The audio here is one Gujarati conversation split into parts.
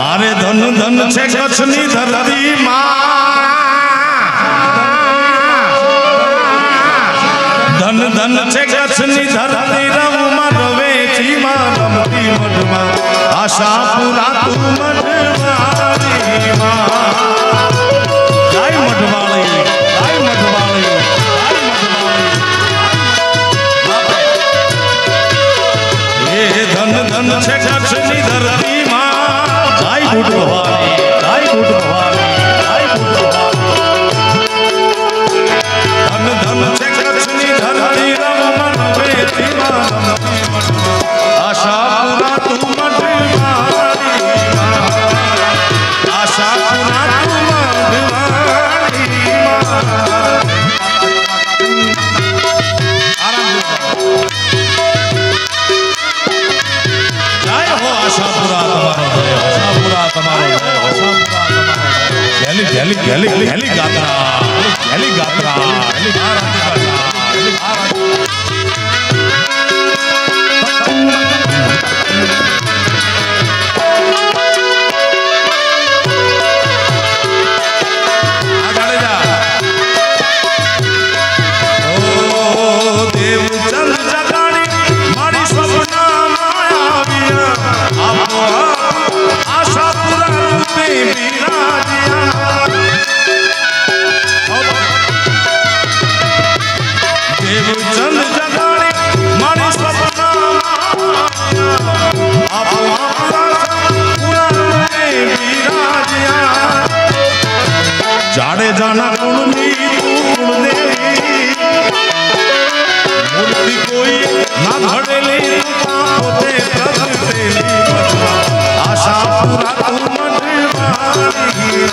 અરે ધન ધન છે કચ્છની ધરતી માં. ધન ધન છે કચ્છની ધરતી રમમાં રવેચી માં રમતી મઢમાં. આશા પુરા તું મઢ હેલિ હેલિ હેલિ ગાત્રા. હેલિ ગાત્રા. સાંભળેલી પોતે પ્રગટેલી આશા પૂરા તું મને મારી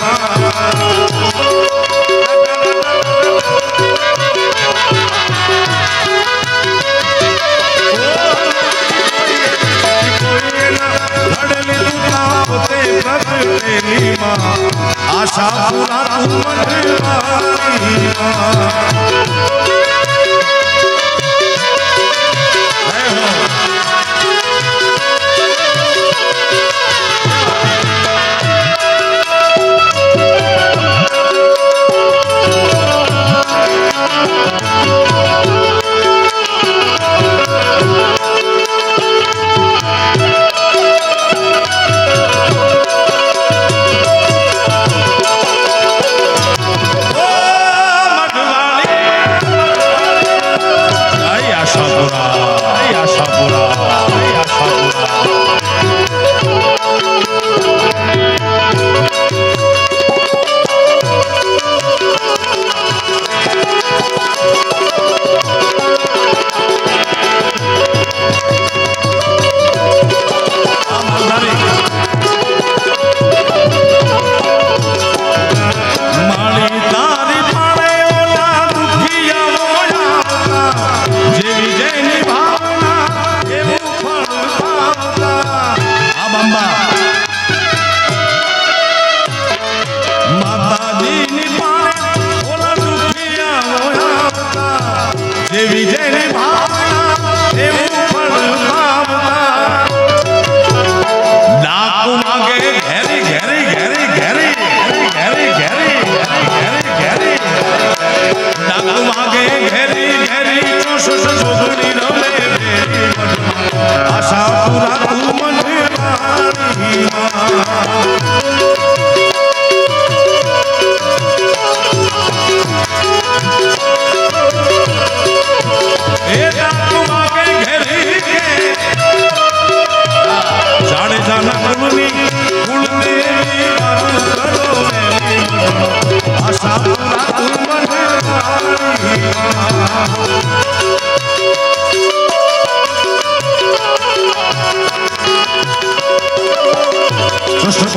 આશા પૂરા તું મને મારી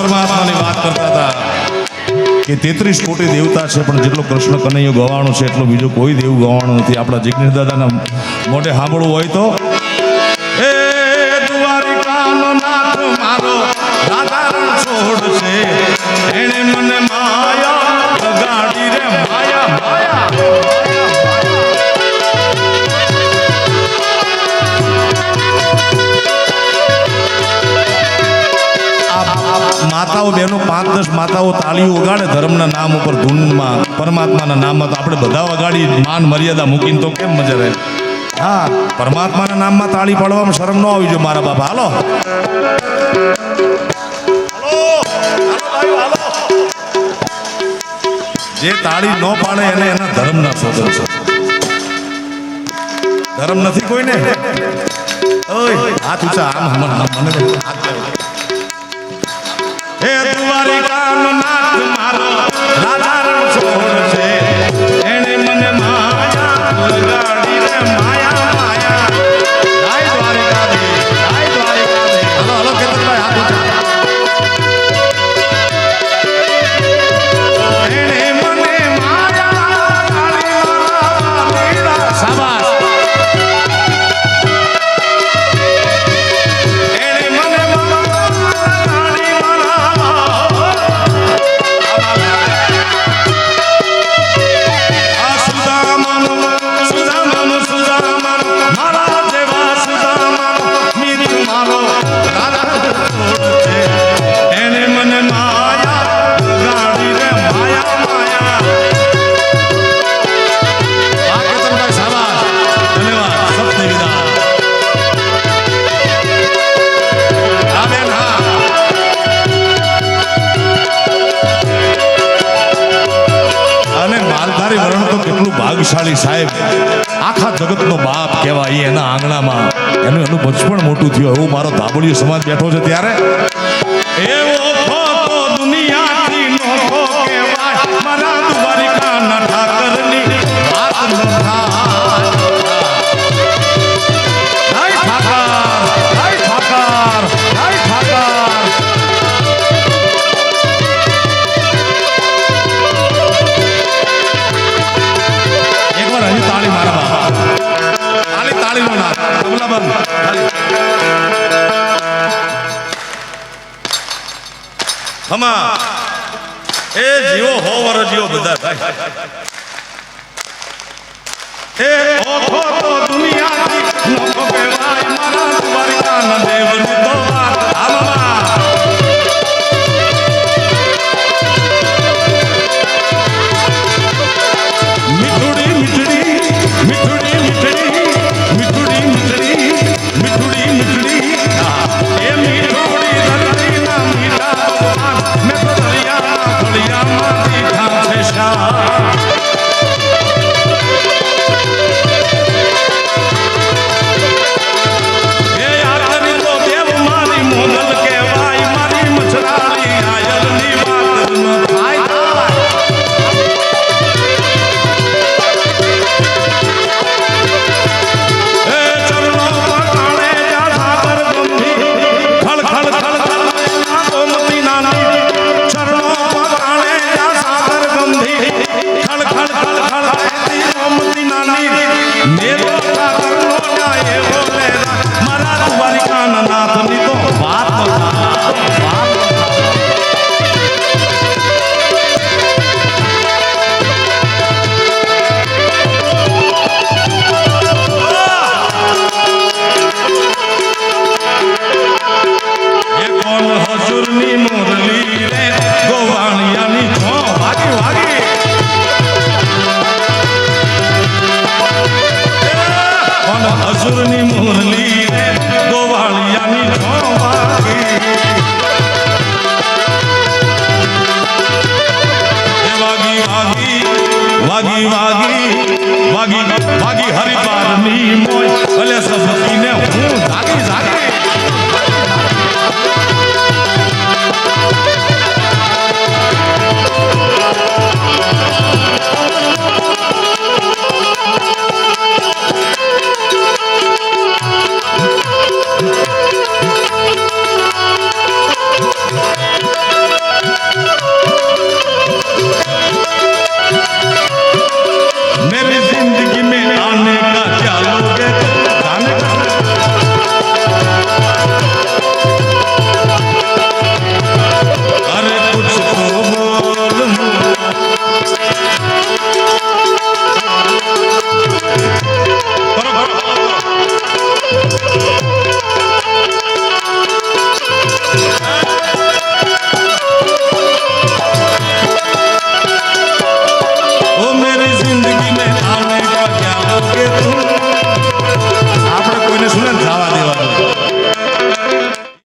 પરમાત્માની વાત કરતા હતા કે તેત્રીસ કોટી દેવતા છે, પણ જેટલો કૃષ્ણ કનૈયો ગવાણો છે, એટલો બીજો કોઈ દેવ ગવાણો નથી. આપણા જિજ્ઞેશ દાદાના મોઢે સાંભળવું હોય તો. એ દ્વારિકાનો નાથ મારો રાધારણ છોડ છે. માતાઓ, બહેનો પાંચ દસ માતાઓ તાળી ઉગાડે, ધર્મના નામ ઉપર ધૂનમાં, પરમાત્માના નામમાં તો આપણે બધા વગાડી માન, મર્યાદા મૂકીને તો કેમ મજા રહે? હા, પરમાત્માના નામમાં તાળી પાડવામાં શરમ ન આવી જો મારા બાપા. હાલો. જે તાળી ન પાડે એને એના ધર્મના શોધન ધર્મ નથી કોઈને? ઓય, હાથ ઊંચા, આમ મને હાથ no, no. ભાનુશાળી સાહેબ, આખા જગતનો બાપ કહેવાય એના આંગણામાં. એનું એનું બચપણ મોટું થયું. એવું મારો ધાબળિયો સમાજ બેઠો છે ત્યારે. એવો હમા એ જીવો, હો વર જીવો, બધા ભાઈ. એ ઓખો તો દુનિયા દી મોકો કહેવાય મારા દ્વારિકા દેવનો